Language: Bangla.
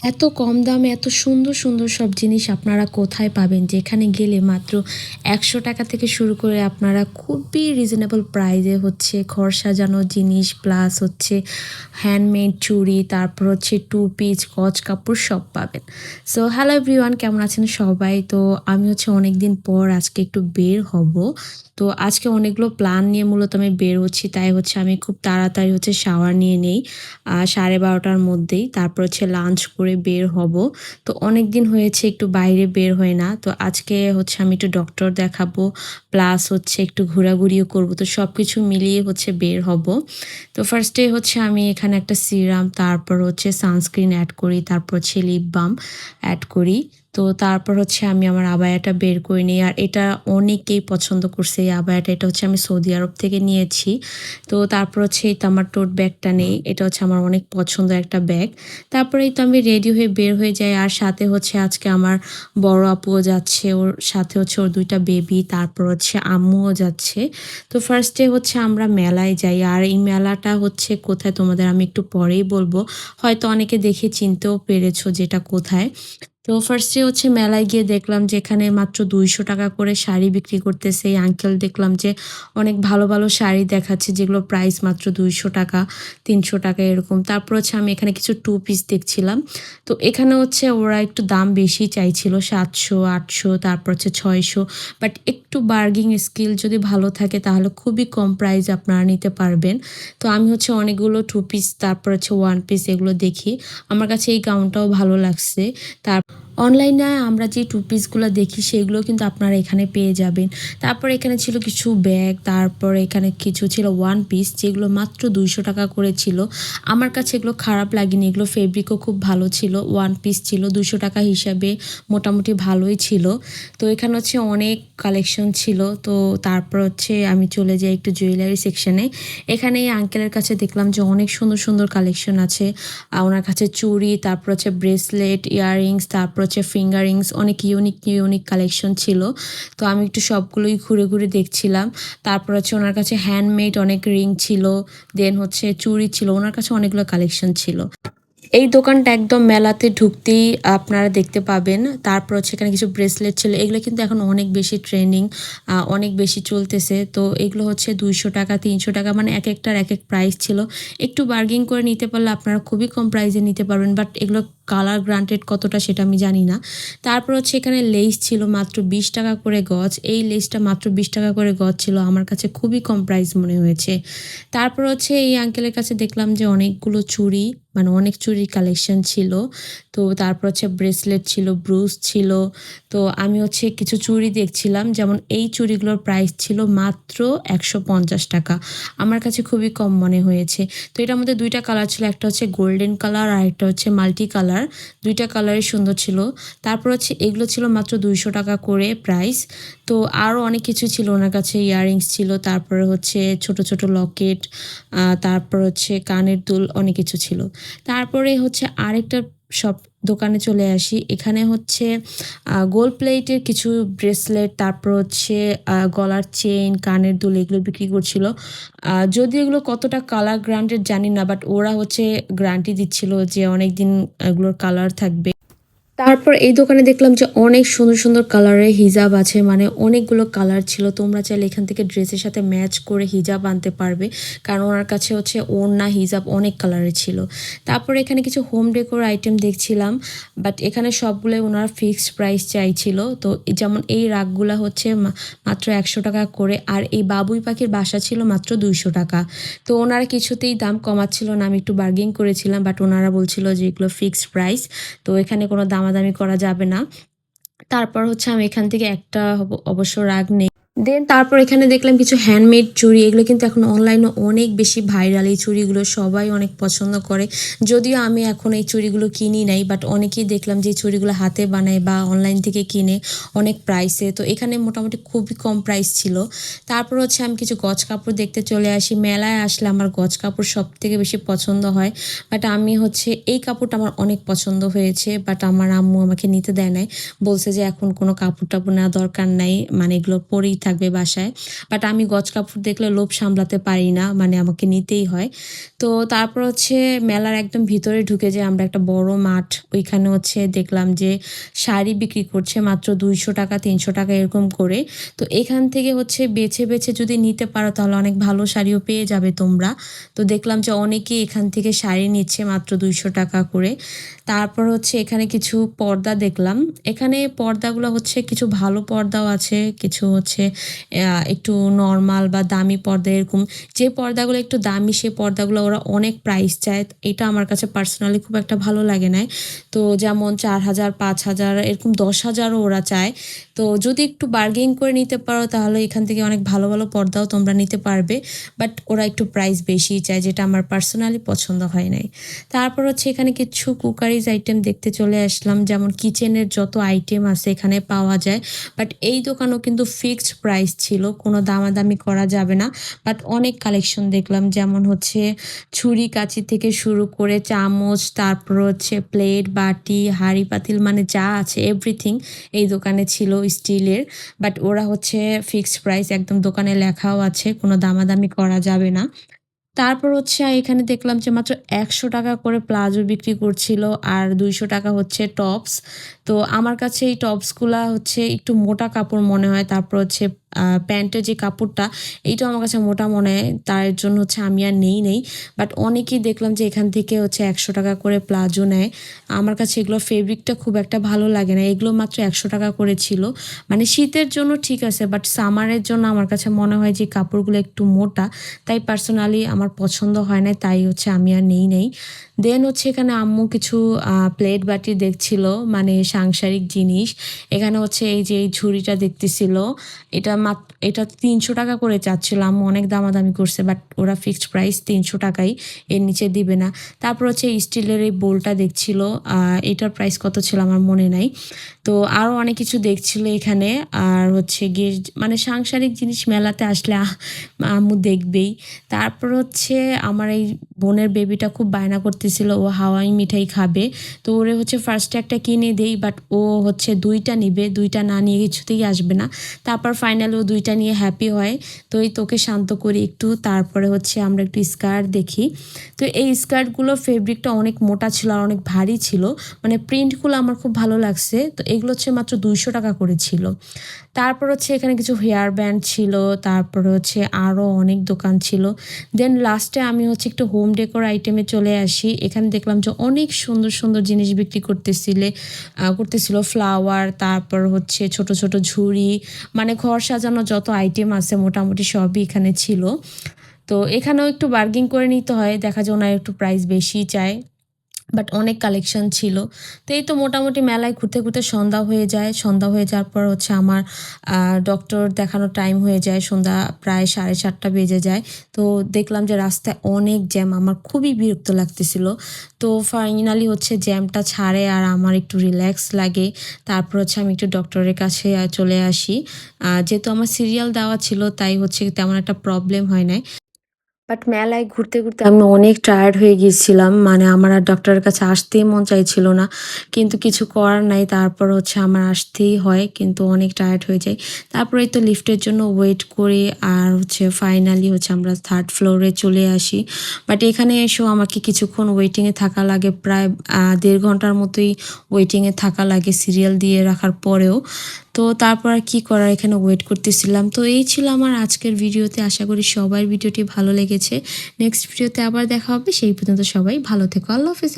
এত কম দামে এত সুন্দর সুন্দর সব জিনিস আপনারা কোথায় পাবেন? যেখানে গেলে মাত্র একশো টাকা থেকে শুরু করে আপনারা খুবই রিজনেবল প্রাইজে হচ্ছে ঘর সাজানো জিনিস প্লাস হচ্ছে হ্যান্ডমেড চুড়ি, তারপর হচ্ছে টু পিস কচ কাপড় সব পাবেন। সো হ্যালো এভরিওয়ান কেমন আছেন সবাই? তো আমি হচ্ছে অনেক দিন পর আজকে একটু বের হব। তো আজকে অনেকগুলো প্ল্যান নিয়ে মূলত আমি বের হচ্ছি, তাই হচ্ছে আমি খুব তাড়াতাড়ি হচ্ছে শাওয়ার নিয়ে নেই। সাড়ে বারোটার মধ্যেই, তারপর হচ্ছে লাঞ্চ করে বের হব। তো অনেক দিন হয়েছে একটু বাইরে বের হয় না। তো আজকে হচ্ছে আমি একটু ডক্টর দেখাবো প্লাস হচ্ছে একটু ঘোরাঘুরিও করব। তো সব কিছু মিলিয়ে হচ্ছে বের হব। তো ফার্স্টে হচ্ছে আমি এখানে একটা সিরাম তারপর হচ্ছে সানস্ক্রিন অ্যাড করি, তারপর হচ্ছে লিপ বাম অ্যাড করি। তো তারপর হচ্ছে আমি আমার আবায়াটা বের করে নিই। আর এটা অনেকেই পছন্দ করছে এই আবায়াটা। এটা হচ্ছে আমি সৌদি আরব থেকে নিয়েছি। তো তারপর হচ্ছে এই তো আমার টোট ব্যাগটা নেই। এটা হচ্ছে আমার অনেক পছন্দ একটা ব্যাগ তারপরে এই তো আমি রেডি হয়ে বের হয়ে যাই। আর সাথে হচ্ছে আজকে আমার বড় আপুও যাচ্ছে। ওর সাথে হচ্ছে ওর দুইটা বেবি তারপর হচ্ছে আম্মুও যাচ্ছে। তো ফার্স্টে হচ্ছে আমরা মেলায় যাই। আর এই মেলাটা হচ্ছে কোথায় তোমাদের আমি একটু পরেই বলব। হয়তো অনেকে দেখে চিনতেও পেরেছ যেটা কোথায়। তো ফার্স্টে হচ্ছে মেলায় গিয়ে দেখলাম যে এখানে মাত্র দুইশো টাকা করে শাড়ি বিক্রি করতেছে। এই আঙ্কেল দেখলাম যে অনেক ভালো ভালো শাড়ি দেখাচ্ছে, যেগুলো প্রাইস মাত্র দুইশো টাকা, তিনশো টাকা এরকম। তারপর হচ্ছে আমি এখানে কিছু টু পিস দেখছিলাম। তো এখানে হচ্ছে ওরা একটু দাম বেশি চাইছিল, সাতশো, আটশো, তারপর হচ্ছে ছয়শো। বাট একটু বার্গিং স্কিল যদি ভালো থাকে তাহলে খুবই কম প্রাইস আপনারা নিতে পারবেন। তো আমি হচ্ছে অনেকগুলো টু পিস তারপর হচ্ছে ওয়ান পিস এগুলো দেখি। আমার কাছে এই গাউনটাও ভালো লাগছে। তার অনলাইনে আমরা যে টু পিসগুলো দেখি, সেগুলো কিন্তু আপনারা এখানে পেয়ে যাবেন। তারপর এখানে ছিল কিছু ব্যাগ তারপর এখানে কিছু ছিল ওয়ান পিস যেগুলো মাত্র দুইশো টাকা করে ছিল। আমার কাছে এগুলো খারাপ লাগেনি, এগুলো ফেব্রিকও খুব ভালো ছিল ওয়ান পিস ছিল দুশো টাকা হিসাবে মোটামুটি ভালোই ছিল। তো এখানে হচ্ছে অনেক কালেকশন ছিল, তো তারপর হচ্ছে আমি চলে যাই একটু জুয়েলারি সেকশনে এখানে এই আঙ্কেলের কাছে দেখলাম যে অনেক সুন্দর সুন্দর কালেকশন আছে। ওনার কাছে চুড়ি, তারপর হচ্ছে ব্রেসলেট ইয়াররিংস তারপর হচ্ছে ফিঙ্গারিংস অনেক ইউনিক ইউনিক কালেকশন ছিল। তো আমি একটু সবগুলোই ঘুরে ঘুরে দেখছিলাম। তারপর হচ্ছে ওনার কাছে হ্যান্ডমেড অনেক রিং ছিল দেন হচ্ছে চুড়ি ছিল, ওনার কাছে অনেকগুলো কালেকশন ছিল। এই দোকানটা একদম মেলাতে ঢুকতেই আপনারা দেখতে পাবেন। তারপর হচ্ছে এখানে কিছু ব্রেসলেট ছিল, এগুলো কিন্তু এখন অনেক বেশি ট্রেন্ডিং অনেক বেশি চলতেছে। তো এগুলো হচ্ছে দুইশো টাকা, তিনশো টাকা মানে এক একটার এক এক প্রাইস ছিল। একটু বার্গিং করে নিতে পারলে আপনারা খুবই কম প্রাইসে নিতে পারবেন বাট এগুলো কালার গ্রান্টেড কতটা সেটা আমি জানি না। তারপর হচ্ছে এখানে লেস ছিল মাত্র বিশ টাকা করে গজ। এই লেসটা মাত্র বিশ টাকা করে গজ ছিল, আমার কাছে খুবই কম প্রাইস মনে হয়েছে। তারপর হচ্ছে এই আঙ্কেলের কাছে দেখলাম যে অনেকগুলো চুড়ি মানে অনেক চুড়ির কালেকশন ছিল। তো তারপর হচ্ছে ব্রেসলেট ছিল ব্রুস ছিল। তো আমি হচ্ছে কিছু চুড়ি দেখছিলাম, যেমন এই চুড়িগুলোর প্রাইস ছিল মাত্র একশো পঞ্চাশ টাকা। আমার কাছে খুবই কম মনে হয়েছে। তো এটার মধ্যে দুইটা কালার ছিল, একটা হচ্ছে গোল্ডেন কালার আর একটা হচ্ছে মাল্টি কালার দুইটা কালারই সুন্দর ছিল। তারপর হচ্ছে এগুলো ছিল মাত্র দুইশো টাকা করে প্রাইস তো আরও অনেক কিছু ছিল ওনার কাছে ইয়াররিংস ছিল, তারপরে হচ্ছে ছোট ছোট লকেট তারপর হচ্ছে কানের দুল, অনেক কিছু ছিল। তারপরে হচ্ছে আরেকটা সব দোকানে চলে আসি। এখানে হচ্ছে গোল্ড প্লেটের কিছু ব্রেসলেট তারপর হচ্ছে গলার চেইন কানের দুল এগুলো বিক্রি করছিল। যদি এগুলো কতটা কালার গ্রান্টেড জানি না বাট ওরা হচ্ছে গ্রান্টি দিচ্ছিল যে অনেক দিন এগুলোর কালার থাকবে। তারপর এই দোকানে দেখলাম যে অনেক সুন্দর সুন্দর কালারের হিজাব আছে মানে অনেকগুলো কালার ছিল। তোমরা চাইলে এখান থেকে ড্রেসের সাথে ম্যাচ করে হিজাব আনতে পারবে। কারণ ওনার কাছে হচ্ছে ওড়না হিজাব অনেক কালারের ছিল। তারপর এখানে কিছু হোম ডেকোর আইটেম দেখছিলাম বাট এখানে সবগুলোই ওনার ফিক্সড প্রাইস চাইছিল। তো যেমন এই রাগগুলা হচ্ছে মাত্র একশো টাকা করে, আর এই বাবুই পাখির বাসা ছিল মাত্র দুইশো টাকা। তো ওনারা কিছুতেই দাম কমাচ্ছিল না, আমি একটু বার্গেন করেছিলাম বাট ওনারা বলছিল যে এগুলো ফিক্সড প্রাইস তো এখানে কোনো দামাদামি করা যাবে না। তারপর হচ্ছে আমি এখান থেকে একটা অবশ্য রাগ নেই। দেন তারপর এখানে দেখলাম কিছু হ্যান্ডমেড চুড়ি, এগুলো কিন্তু এখন অনলাইনে অনেক বেশি ভাইরাল এই চুড়িগুলো সবাই অনেক পছন্দ করে। যদিও আমি এখন এই চুড়িগুলো কিনি নাই বাট অনেকেই দেখলাম যে চুড়িগুলো হাতে বানায় বা অনলাইন থেকে কিনে অনেক প্রাইসে তো এখানে মোটামুটি খুবই কম প্রাইস ছিল। তারপর হচ্ছে আমি কিছু গজ কাপড় দেখতে চলে আসি। মেলায় আসলে আমার গজ কাপড় সব থেকে বেশি পছন্দ হয়। বাট আমি হচ্ছে এই কাপড়টা আমার অনেক পছন্দ হয়েছে বাট আমার আম্মু আমাকে নিতে দেয় নাই। বলছে যে এখন কোনো কাপড় টাপড় নেওয়া দরকার নাই। মানে এগুলো পরেই থাকবে বাসায়। বাট আমি গজ কাপড় দেখলে লোভ সামলাতে পারি না মানে আমাকে নিতেই হয়। তো তারপর হচ্ছে মেলার একদম ভিতরে ঢুকে যে আমরা একটা বড় মাঠ, ওইখানে হচ্ছে দেখলাম যে শাড়ি বিক্রি করছে মাত্র দুইশো টাকা, তিনশো টাকা এরকম করে। তো এখান থেকে হচ্ছে বেছে বেছে যদি নিতে পারো তাহলে অনেক ভালো শাড়িও পেয়ে যাবে তোমরা। তো দেখলাম যে অনেকেই এখান থেকে শাড়ি নিচ্ছে মাত্র দুইশো টাকা করে। তারপর হচ্ছে এখানে কিছু পর্দা দেখলাম। এখানে পর্দাগুলো হচ্ছে কিছু ভালো পর্দাও আছে, কিছু হচ্ছে একটু নর্মাল বা দামি পর্দা এরকম। যে পর্দাগুলো একটু দামি সেই পর্দাগুলো ওরা অনেক প্রাইস চায়। এটা আমার কাছে পার্সোনালি খুব একটা ভালো লাগে না তো যেমন চার হাজার, পাঁচ হাজার, এরকম দশ হাজারও ওরা চায়। তো যদি একটু বার্গেন করে নিতে পারো, তাহলে এখান থেকে অনেক ভালো ভালো পর্দাও তোমরা নিতে পারবে। বাট ওরা একটু প্রাইস বেশি চায়, যেটা আমার পার্সোনালি পছন্দ হয় নাই। তারপর হচ্ছে এখানে কিছু কুকারিজ আইটেম দেখতে চলে আসলাম। যেমন কিচেনের যত আইটেম আছে এখানে পাওয়া যায়। বাট এই দোকানও কিন্তু ফিক্সড প্রাইস ছিল, কোনো দামাদামি করা যাবে না বাট অনেক কালেকশন দেখলাম, যেমন হচ্ছে ছুরি কাঁচি থেকে শুরু করে চামচ, তারপর হচ্ছে প্লেট বাটি, হাঁড়ি, পাতিল মানে যা আছে এভরিথিং এই দোকানে ছিল স্টিলের বাট ওরা হচ্ছে ফিক্সড প্রাইস একদম দোকানে লেখাও আছে, কোনো দামাদামি করা যাবে না। তারপর হচ্ছে এখানে দেখলাম যে মাত্র একশো টাকা করে প্লাজো বিক্রি করছিল, আর দুইশো টাকা হচ্ছে টপস তো আমার কাছে এই টপসগুলা হচ্ছে একটু মোটা কাপড় মনে হয়, তারপর হচ্ছে প্যান্টের যে কাপড়টা এইটা আমার কাছে মোটা মনে হয়, তার জন্য হচ্ছে আমি আর নেই নেই। বাট অনেকেই দেখলাম যে এখান থেকে হচ্ছে একশো টাকা করে প্লাজো নেয়। আমার কাছে এগুলো ফেব্রিকটা খুব একটা ভালো লাগে না, এগুলো মাত্র একশো টাকা করে ছিল। মানে শীতের জন্য ঠিক আছে, বাট সামারের জন্য আমার কাছে মনে হয় যে কাপড়গুলো একটু মোটা। তাই পার্সোনালি আমার পছন্দ হয় না তাই হচ্ছে আমি আর নেই নেই। দেন হচ্ছে এখানে আম্মু কিছু প্লেট বাটি দেখছিল মানে সাংসারিক জিনিস। এখানে হচ্ছে এই যে এই ঝুড়িটা দেখতেছিল, এটা মাত্র এটা তিনশো টাকা করে চাচ্ছিল। আম্মু অনেক দামাদামি করছে বাট ওরা ফিক্সড প্রাইস তিনশো টাকাই, এর নিচে দিবে না। তারপর হচ্ছে স্টিলের এই বোলটা দেখছিল এটার প্রাইস কত ছিল আমার মনে নাই। তো আরও অনেক কিছু দেখছিল এখানে, আর হচ্ছে গিয়ে মানে সাংসারিক জিনিস মেলাতে আসলে আম্মু দেখবেই। তারপর হচ্ছে আমার এই বোনের বেবিটা খুব বায়না করতেছিল ও হাওয়াই মিঠাই খাবে। তো ওরে হচ্ছে ফার্স্টে একটা কিনে দেই বাট ও হচ্ছে দুইটা নিবে, দুইটা না নিয়ে কিছুতেই আসবে না। তারপর ফাইনাল ও দুইটা নিয়ে হ্যাপি হয়। তো এই তোকে শান্ত করি একটু, তারপরে হচ্ছে আমরা একটু স্কার্ট দেখি। তো এই স্কার্টগুলো ফেব্রিকটা অনেক মোটা ছিল আর অনেক ভারী ছিল। মানে প্রিন্টগুলো আমার খুব ভালো লাগছে। তো এগুলো হচ্ছে মাত্র দুইশো টাকা করে ছিল। তারপর হচ্ছে এখানে কিছু হেয়ার ব্যান্ড ছিল, তারপর হচ্ছে আরও অনেক দোকান ছিল। দেন লাস্টে আমি হচ্ছে একটু হোম ডেকোর আইটেমে চলে আসি। এখানে দেখলাম যে অনেক সুন্দর সুন্দর জিনিস বিক্রি করতেছিলে করতেছিল ফ্লাওয়ার তারপর হচ্ছে ছোট ছোট ঝুড়ি মানে ঘর সাজানো যত আইটেম আছে মোটামুটি সবই এখানে ছিল। তো এখানেও একটু বার্গিং করে নিতে হয়, দেখা যায় ওনার একটু প্রাইস বেশি চায়। বাট অনেক কালেকশন ছিল। তো এই তো মোটামুটি মেলায় ঘুরতে ঘুরতে সন্ধ্যা হয়ে যায়। সন্ধ্যা হয়ে যাওয়ার পর হচ্ছে আমার ডক্টর দেখানোর টাইম হয়ে যায়। সন্ধ্যা প্রায় সাড়ে সাতটা বেজে যায়। তো দেখলাম যে রাস্তায় অনেক জ্যাম আমার খুবই বিরক্ত লাগতেছিল। তো ফাইনালি হচ্ছে জ্যামটা ছাড়ে আর আমার একটু রিল্যাক্স লাগে। তারপর হচ্ছে আমি একটু ডক্টরের কাছে চলে আসি। যেহেতু আমার সিরিয়াল দেওয়া ছিল, তাই হচ্ছে তেমন একটা প্রবলেম হয় নাই। বাট মেলায় ঘুরতে ঘুরতে আমি অনেক টায়ার্ড হয়ে গিয়েছিলাম। মানে আমার আর ডক্টরের কাছে আসতেই মন চাইছিল না। কিন্তু কিছু করার নাই, তারপর হচ্ছে আমার আসতেই হয়, কিন্তু অনেক টায়ার্ড হয়ে যায় তারপরে তো লিফটের জন্য ওয়েট করি আর হচ্ছে ফাইনালি হচ্ছে আমরা থার্ড ফ্লোরে চলে আসি। বাট এখানে এসেও আমাকে কিছুক্ষণ ওয়েটিংয়ে থাকা লাগে, প্রায় দেড় ঘণ্টার মতোই ওয়েটিংয়ে থাকা লাগে সিরিয়াল দিয়ে রাখার পরেও। তো তারপর আর কী করার? এখানে ওয়েট করতেছিলাম। তো এই ছিল আমার আজকের ভিডিওতে। আশা করি সবার ভিডিওটি ভালো লেগেছে। নেক্সট ভিডিওতে আবার দেখা হবে। সেই পর্যন্ত সবাই ভালো থেকো। আল্লাহ হাফেজ.